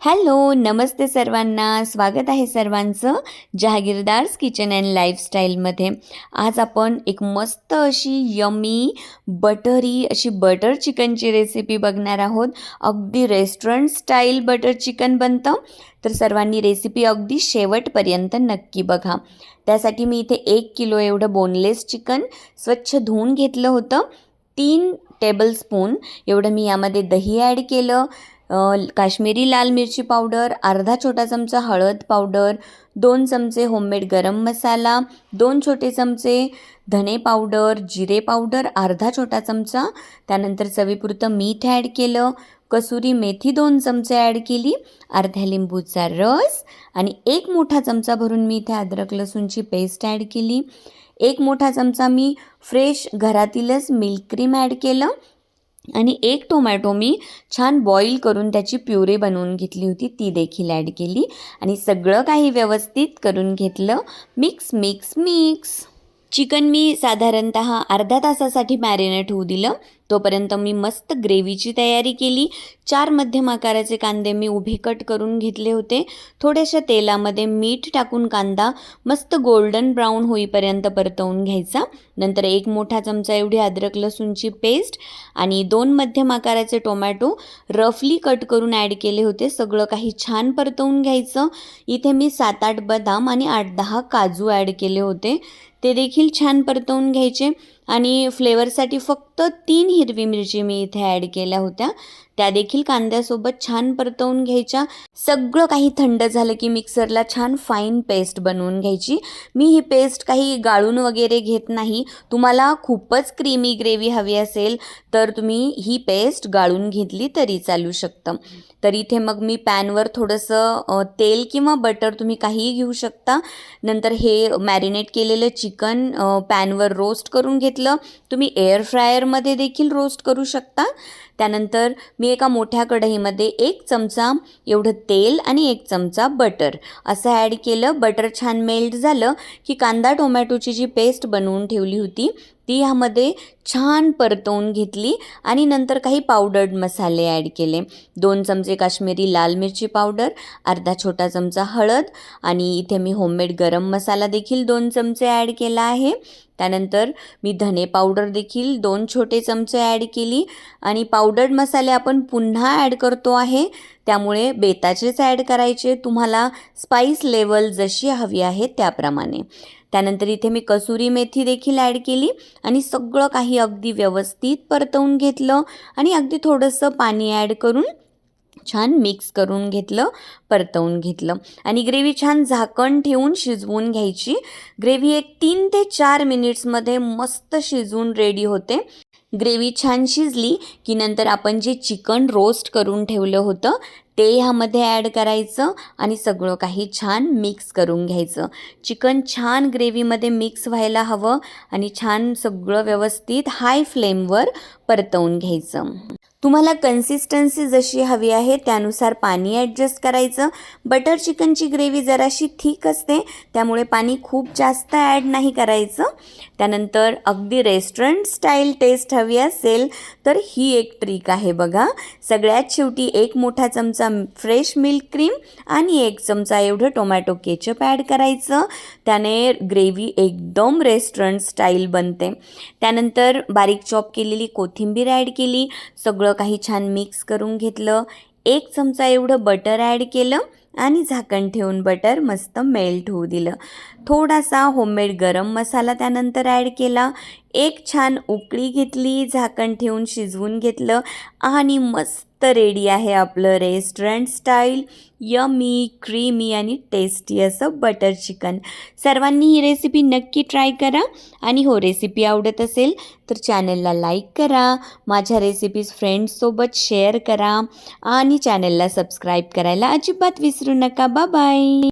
Hello नमस्ते सर्वांना. स्वागत आहे सर्वांचं जहागीरदार्स किचन अँड लाईफस्टाईलमध्ये. आज आपण एक मस्त अशी यमी बटरी अशी बटर चिकनची रेसिपी बघणार आहोत. अगदी रेस्टॉरंट स्टाईल बटर चिकन बनतं. तर सर्वांनी रेसिपी अगदी शेवटपर्यंत नक्की बघा. त्यासाठी मी इथे एक किलो एवढं बोनलेस चिकन स्वच्छ धुवून घेतलं होतं. तीन टेबलस्पून एवढं मी यामध्ये दही ॲड केलं. काश्मीरी लाल मिरची पावडर अर्धा छोटा चमचा हळद पावडर दोन चमचे होममेड गरम मसाला दोन छोटे चमचे धने पावडर जिरे पावडर अर्धा छोटा चमचा त्यानंतर चवीपुरतं मीठ ॲड केलं कसुरी मेथी दोन चमचे ॲड केली अर्ध्या लिंबूचा रस आणि एक मोठा चमचा भरून मी इथे अद्रक लसूणची पेस्ट ॲड केली. एक मोठा चमचा मी फ्रेश घरातीलच मिल्क क्रीम ॲड केलं आणि एक टोमॅटो मी छान बॉईल करून त्याची प्युरे बनवून घेतली होती ती देखील ॲड केली. आणि सगळं काही व्यवस्थित करून घेतलं. मिक्स मिक्स मिक्स चिकन मी साधारणत अर्धा तासासाठी मॅरिनेट होऊ दिलं. तोपर्यंत मी मस्त ग्रेव्हीची तयारी केली. चार मध्यम आकाराचे कांदे मी उभे कट करून घेतले होते. थोड्याशा तेलामध्ये मीठ टाकून कांदा मस्त गोल्डन ब्राऊन होईपर्यंत परतवून घ्यायचा. नंतर एक मोठा चमचा एवढी अद्रक लसूणची पेस्ट आणि दोन मध्यम आकाराचे टोमॅटो रफली कट करून ॲड केले होते. सगळं काही छान परतवून घ्यायचं. इथे मी सात आठ बदाम आणि आठ दहा काजू ॲड केले होते. ते देखील छान परतवून घ्यायचे. आणि फ्लेवरसाठी फक्त तीन हिरवी मिरची मी इथे ॲड केल्या होत्या. त्या देखील कांद्यासोबत छान परतवून घ्यायच्या. सगळं काही थंड झालं की मिक्सरला छान फाईन पेस्ट बनवून घ्यायची. मी ही पेस्ट काही गाळून वगैरे घेत नाही. तुम्हाला खूपच क्रीमी ग्रेव्ही हवी असेल तर तुम्ही ही पेस्ट गाळून घेतली तरी चालू शकतं. तर इथे मग मी पॅनवर थोडंसं तेल किंवा बटर तुम्ही काहीही घेऊ शकता. नंतर हे मॅरिनेट केलेलं चिकन पॅनवर रोस्ट करून घेत घेतलं तुम्ही एअर फ्रायरमध्ये देखील रोस्ट करू शकता. त्यानंतर मी एका मोठ्या कढईमध्ये एक चमचा एवढं तेल आणि एक चमचा बटर असं ॲड केलं. बटर छान मेल्ट झालं की कांदा टोमॅटोची जी पेस्ट बनवून ठेवली होती ती ह्यामध्ये छान परतवून घेतली आणि नंतर काही पावडर्ड मसाले ॲड केले. दोन चमचे काश्मीरी लाल मिरची पावडर अर्धा छोटा चमचा हळद आणि इथे मी होममेड गरम मसाला देखील दोन चमचे ॲड केला आहे. त्यानंतर मी धने पावडर देखील दोन छोटे चमचे ॲड केली आणि पाव पावडर्ड मसाले आपण पुन्हा ॲड करतो आहे. त्यामुळे बेताचेच ॲड करायचे. तुम्हाला स्पाईस लेवल जशी हवी आहे त्याप्रमाणे. त्यानंतर इथे मी कसुरी मेथी देखील ॲड केली आणि सगळं काही अगदी व्यवस्थित परतवून घेतलं आणि अगदी थोडंसं पाणी ॲड करून छान मिक्स करून घेतलं परतवून घेतलं. आणि ग्रेव्ही छान झाकण ठेवून शिजवून घ्यायची. ग्रेव्ही एक तीन ते चार मिनिट्समध्ये मस्त शिजवून रेडी होते. ग्रेव्ही छान शिजली की नंतर आपण जे चिकन रोस्ट करून ठेवलं होतं ते ह्यामध्ये ॲड करायचं आणि सगळं काही छान मिक्स करून घ्यायचं. चिकन छान ग्रेव्हीमध्ये मिक्स व्हायला हवं आणि छान सगळं व्यवस्थित हाय फ्लेमवर परतवून घ्यायचं. तुम्हाला कन्सिस्टन्सी जशी हवी आहे त्यानुसार पाणी ॲडजस्ट करायचं. बटर चिकनची ग्रेव्ही जराशी थिक असते त्यामुळे पाणी खूप जास्त ॲड नाही करायचं. त्यानंतर अगदी रेस्टॉरंट स्टाईल टेस्ट हवी असेल तर ही एक ट्रिक आहे बघा. सगळ्यात शेवटी एक मोठा चमचा फ्रेश मिल्क क्रीम आणि एक चमचा एवढं टोमॅटो केचप ॲड करायचं. त्याने ग्रेव्ही एकदम रेस्टॉरंट स्टाईल बनते. त्यानंतर बारीक चॉप केलेली कोथिंबीर ॲड केली. सगळं काही छान मिक्स करून घेतलं. एक चमचा एवढं बटर ॲड केलं आणि झाकण ठेवून बटर मस्त मेल्ट होऊ दिलं. थोडासा होममेड गरम मसाला त्यानंतर ॲड केला. एक छान उकळी घेतली झाकण ठेवून शिजवून घेतलं आणि मस्त रेडी आहे आपलं रेस्टॉरंट स्टाईल यमी क्रीमी आणि टेस्टी असं बटर चिकन सर्वांनी ही रेसिपी नक्की ट्राय करा. आणि हो रेसिपी आवडत असेल तर चॅनलला लाईक करा. माझ्या रेसिपीज फ्रेंड्ससोबत शेअर करा. आणि चॅनलला सबस्क्राईब करायला अजिबात विसरू नका. बा बाय